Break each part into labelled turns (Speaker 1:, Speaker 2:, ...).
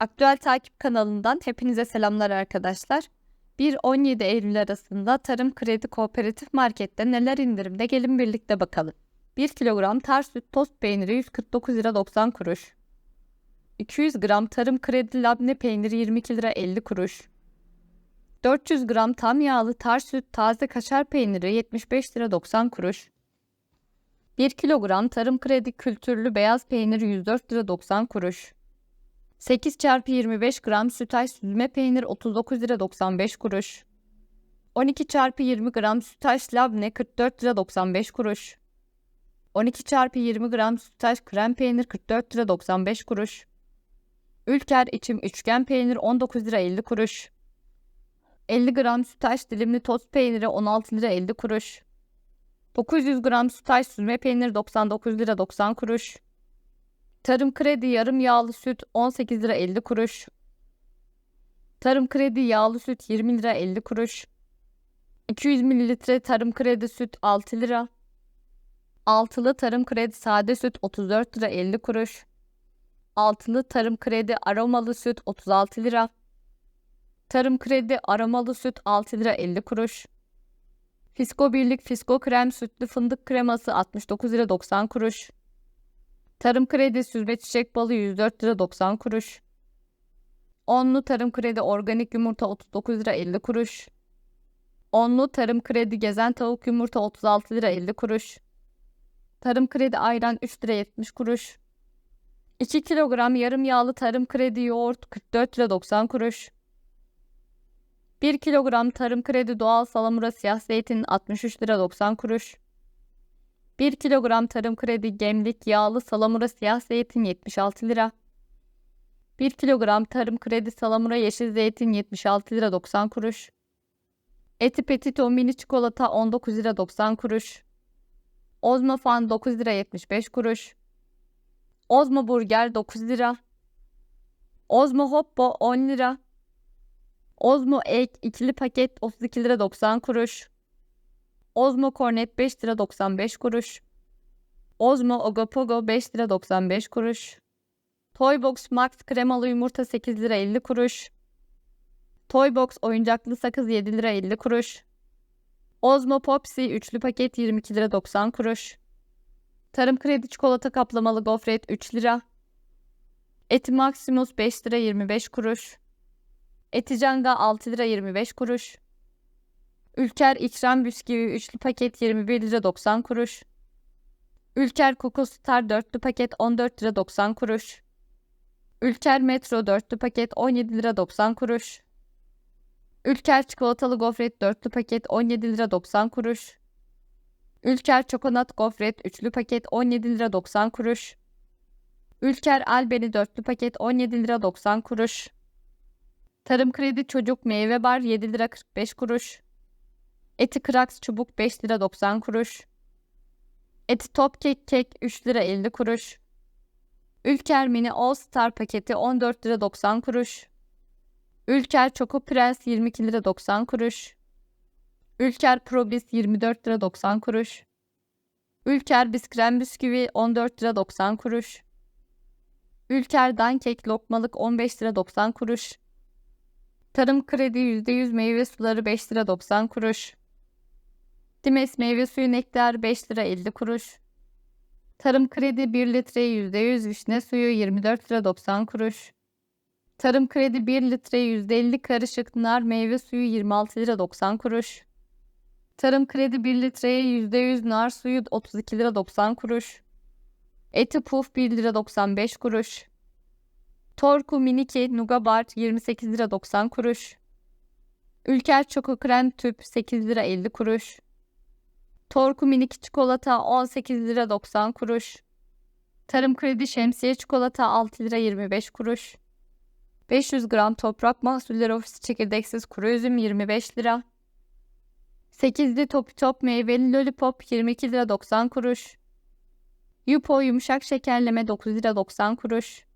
Speaker 1: Aktüel Takip kanalından hepinize selamlar arkadaşlar. 1-17 Eylül arasında Tarım Kredi Kooperatif Market'te neler indirimde gelin birlikte bakalım. 1 kilogram tar süt tost peyniri 149 lira 90 kuruş. 200 gram Tarım Kredi labne peyniri 22 lira 50 kuruş. 400 gram tam yağlı tar süt taze kaşar peyniri 75 lira 90 kuruş. 1 kilogram Tarım Kredi kültürlü beyaz peynir 104 lira 90 kuruş. 8 çarpı 25 gram sütaş süzme peynir 39 lira 95 kuruş. 12 çarpı 20 gram sütaş labne 44 lira 95 kuruş. 12 çarpı 20 gram sütaş krem peynir 44 lira 95 kuruş. Ülker içim üçgen peynir 19 lira 50 kuruş. 50 gram sütaş dilimli toz peyniri 16 lira 50 kuruş. 900 gram sütaş süzme peynir 99 lira 90 kuruş. Tarım kredi yarım yağlı süt 18 lira 50 kuruş. Tarım kredi yağlı süt 20 lira 50 kuruş. 200 mililitre tarım kredi süt 6 lira. Altılı tarım kredi sade süt 34 lira 50 kuruş. Altılı tarım kredi aromalı süt 36 lira. Tarım kredi aromalı süt 6 lira 50 kuruş. Fisko Birlik Fisko Krem sütlü fındık kreması 69 lira 90 kuruş. Tarım kredi süzme çiçek balı 104 lira 90 kuruş. Onlu tarım kredi organik yumurta 39 lira 50 kuruş. Onlu tarım kredi gezen tavuk yumurta 36 lira 50 kuruş. Tarım kredi ayran 3 lira 70 kuruş. 2 kilogram yarım yağlı tarım kredi yoğurt 44 lira 90 kuruş. 1 kilogram tarım kredi doğal salamura siyah zeytin 63 lira 90 kuruş. 1 kilogram tarım kredi gemlik yağlı salamura siyah zeytin 76 lira. 1 kilogram tarım kredi salamura yeşil zeytin 76 lira 90 kuruş. Eti Petito mini çikolata 19 lira 90 kuruş. Ozma fan 9 lira 75 kuruş. Ozma burger 9 lira. Ozma hoppo 10 lira. Ozmo ek ikili paket 32 lira 90 kuruş. Ozmo Cornet 5 lira 95 kuruş. Ozmo Ogopogo 5 lira 95 kuruş. Toybox Max kremalı yumurta 8 lira 50 kuruş. Toybox oyuncaklı sakız 7 lira 50 kuruş. Ozmo Popsi üçlü paket 22 lira 90 kuruş. Tarım kredi çikolata kaplamalı gofret 3 lira. Eti Maximus 5 lira 25 kuruş. Eticanga 6 lira 25 kuruş. Ülker ikram bisküvi üçlü paket 21 lira 90 kuruş. Ülker Coco Star dörtlü paket 14 lira 90 kuruş. Ülker Metro dörtlü paket 17 lira 90 kuruş. Ülker çikolatalı gofret dörtlü paket 17 lira 90 kuruş. Ülker çokonat gofret üçlü paket 17 lira 90 kuruş. Ülker Albeni dörtlü paket 17 lira 90 kuruş. Tarım kredi çocuk meyve bar 7 lira 45 kuruş. Eti kraks çubuk 5 lira 90 kuruş. Eti top kek kek 3 lira 50 kuruş. Ülker mini all star paketi 14 lira 90 kuruş. Ülker Choco Prens 22 lira 90 kuruş. Ülker Probis 24 lira 90 kuruş. Ülker Biskrem Bisküvi 14 lira 90 kuruş. Ülker Dankek lokmalık 15 lira 90 kuruş. Tarım kredi %100 meyve suları 5 lira 90 kuruş. Dimes meyve suyu nektar 5 lira 50 kuruş. Tarım kredi 1 litre %100 vişne suyu 24 lira 90 kuruş. Tarım kredi 1 litre %50 karışık nar meyve suyu 26 lira 90 kuruş. Tarım kredi 1 litreye %100 nar suyu 32 lira 90 kuruş. Eti puf 1 lira 95 kuruş. Torku Miniki Nugabart 28 lira 90 kuruş. Ülker Çoko Krem Tüp 8 lira 50 kuruş. Torku Minik Çikolata 18 lira 90 kuruş. Tarım Kredi Şemsiye Çikolata 6 lira 25 kuruş. 500 gram Toprak Mahsulleri Ofisi Çekirdeksiz Kuru Üzüm 25 lira. 8'li Topi Top Meyveli Lollipop 22 lira 90 kuruş. Yupo Yumuşak Şekerleme 9 lira 90 kuruş.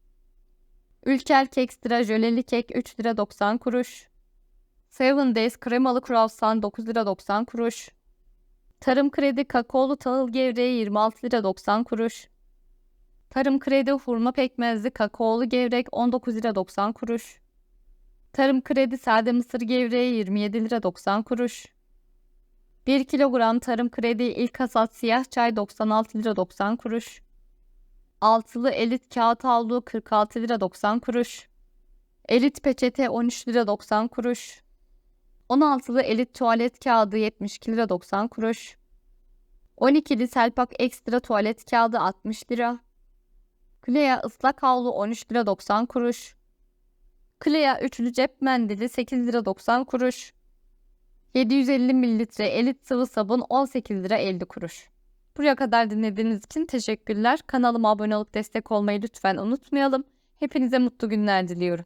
Speaker 1: Ülker Kekstra Jöleli Kek 3 lira 90 kuruş. Seven Days Kremalı Croissant 9 lira 90 kuruş. Tarım Kredi Kakaolu Tahıl Gevreği 26 lira 90 kuruş. Tarım kredi hurma pekmezli kakaolu gevrek 19 lira 90 kuruş. Tarım kredi sade mısır gevreği 27 lira 90 kuruş. 1 kilogram tarım kredi ilk hasat siyah çay 96 lira 90 kuruş. Altılı elit kağıt havlu 46 lira 90 kuruş. Elit peçete 13 lira 90 kuruş. 16'lı elit tuvalet kağıdı 72 lira 90 kuruş. 12'li Selpak ekstra tuvalet kağıdı 60 lira. Clea ıslak havlu 13 lira 90 kuruş. Clea üçlü cep mendili 8 lira 90 kuruş. 750 mililitre elit sıvı sabun 18 lira 50 kuruş. Buraya kadar dinlediğiniz için teşekkürler. Kanalıma abone olup destek olmayı lütfen unutmayalım. Hepinize mutlu günler diliyorum.